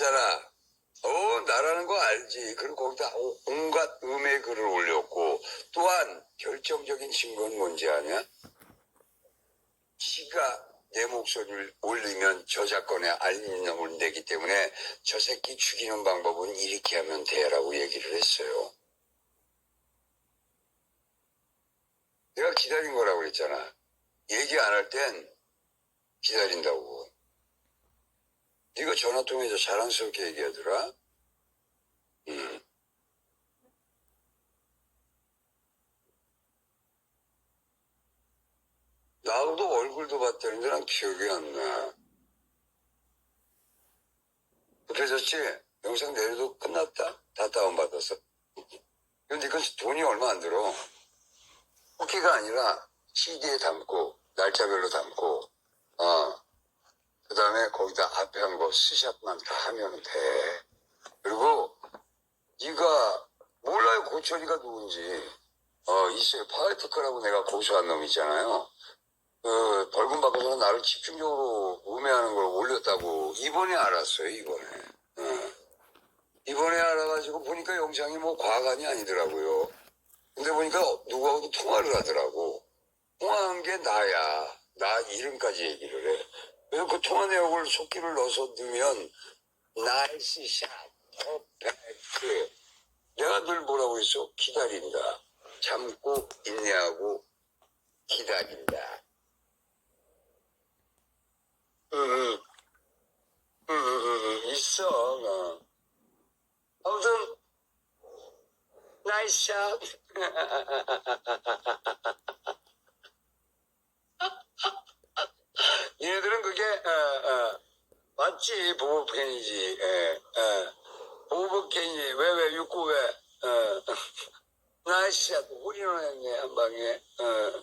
했잖아. 어, 나라는 거 알지. 그리고 거기다 오- 온갖 음의 글을 올렸고, 또한 결정적인 증거는 뭔지 아냐? 지가 내 목소리를 올리면 저작권에 알림을 내기 때문에 저 새끼 죽이는 방법은 이렇게 하면 돼라고 얘기를 했어요. 내가 기다린 거라고 그랬잖아. 얘기 안 할 땐 기다린다고. 네가 전화 통해서 자랑스럽게 얘기하더라. 음. 나도 얼굴도 봤다는데 난 기억이 안 나. 급해졌지? 영상 내려도 끝났다? 다 다운받았어. 근데 이건 돈이 얼마 안 들어. 쿠키가 아니라 CD에 담고, 날짜별로 담고, 어. 그 다음에 거기다 앞에 한거 스샷만 다 하면 돼. 그리고 네가 몰라요 고철이가 누군지. 어 있어요 파이트크라고 내가 고소한 놈 있잖아요. 그 벌금 받고서 나를 집중적으로 음해하는 걸 올렸다고 이번에 알았어요 이번에. 어. 이번에 알아가지고 보니까 영상이 뭐 과간이 아니더라고요. 근데 보니까 누구하고도 통화를 하더라고. 통화한 게 나야. 나 이름까지 얘기를 해. 그래서 그 통화 내역을 속기를 넣어서 넣으면 나이스 샷, 퍼펙트. 내가 늘 뭐라고 했어? 기다린다. 참고 인내하고 기다린다. 응, 응. 응, 응, 응, 응. 있어, 나. 아무튼, 나이스 샷. 얘네들은 그게 어, 어, 맞지 보복행위지. 보복행위 왜왜 육구 왜 어. 나이스 우리는 한 방에 어.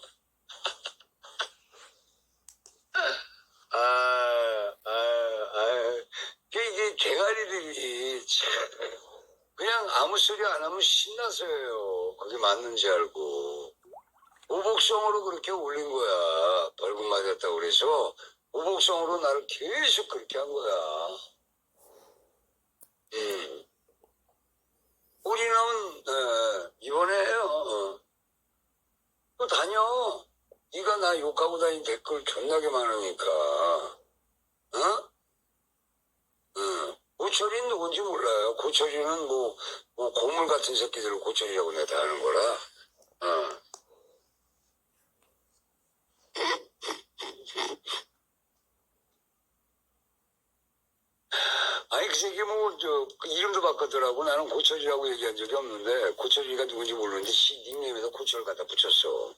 아, 아, 아, 이게, 대가리들이 참 그냥 아무 소리 안 하면 신나서요. 그게 맞는지 알고. 오복성으로 그렇게 올린 거야. 벌금 맞았다고 그래서 오복성으로 나를 계속 그렇게 한 거야. 음. 우리는 어, 이번에 해요. 어. 또 다녀. 네가 나 욕하고 다닌 댓글 존나게 많으니까. 어? 어. 고철이는 누군지 몰라요. 고철이는 뭐, 뭐 고물 같은 새끼들을 고철이라고 내가 다 하는 거라. 어. 아니 그 새끼 뭐저 이름도 바꿨더라고. 나는 고철이라고 얘기한 적이 없는데 고철이가 누군지 모르는데 씨 닉네임에다 고철 갖다 붙였어.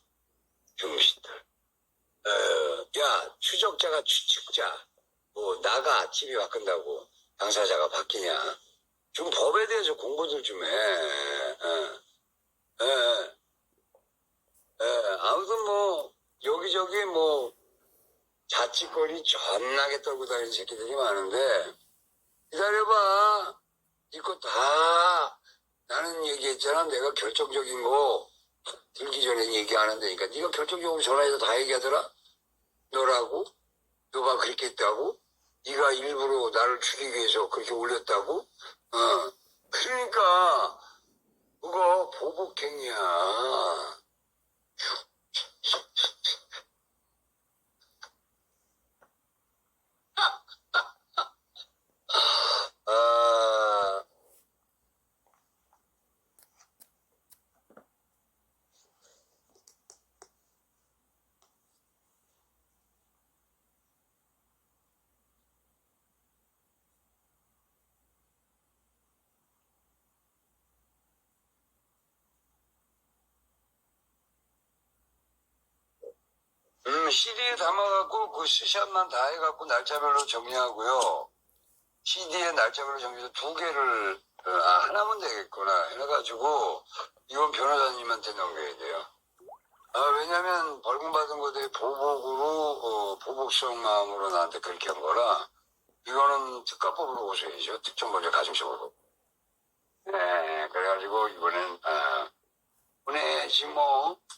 병신들. 어, 야 추적자가 추측자. 뭐 나가 집이 바꾼다고. 당사자가 바뀌냐. 좀 법에 대해서 공부들 좀해. 아무튼 뭐 여기저기 뭐 자칫거리 존나게 떨고 다니는 새끼들이 많은데 기다려봐. 이거 다 나는 얘기했잖아. 내가 결정적인 거 들기 전에 얘기 안 한다니까. 네가 결정적으로 전화해서 다 얘기하더라. 너라고? 너가 그렇게 했다고? 네가 일부러 나를 죽이기 위해서 그렇게 올렸다고? 어. 그러니까 그거 보복행위야. 음, CD에 담아갖고 그 스샷만 다 해갖고 날짜별로 정리하고요. CD에 날짜별로 정리해서 두 개를, 어, 아, 하나면 되겠구나. 해가지고, 이건 변호사님한테 넘겨야 돼요. 아, 왜냐면 벌금 받은 거에 보복으로, 어, 보복성 마음으로 나한테 그렇게 한 거라, 이거는 특가법으로 오셔야죠. 특정범죄 가중처벌법. 네, 그래가지고 이번엔, 아, 보내야지 뭐. 네.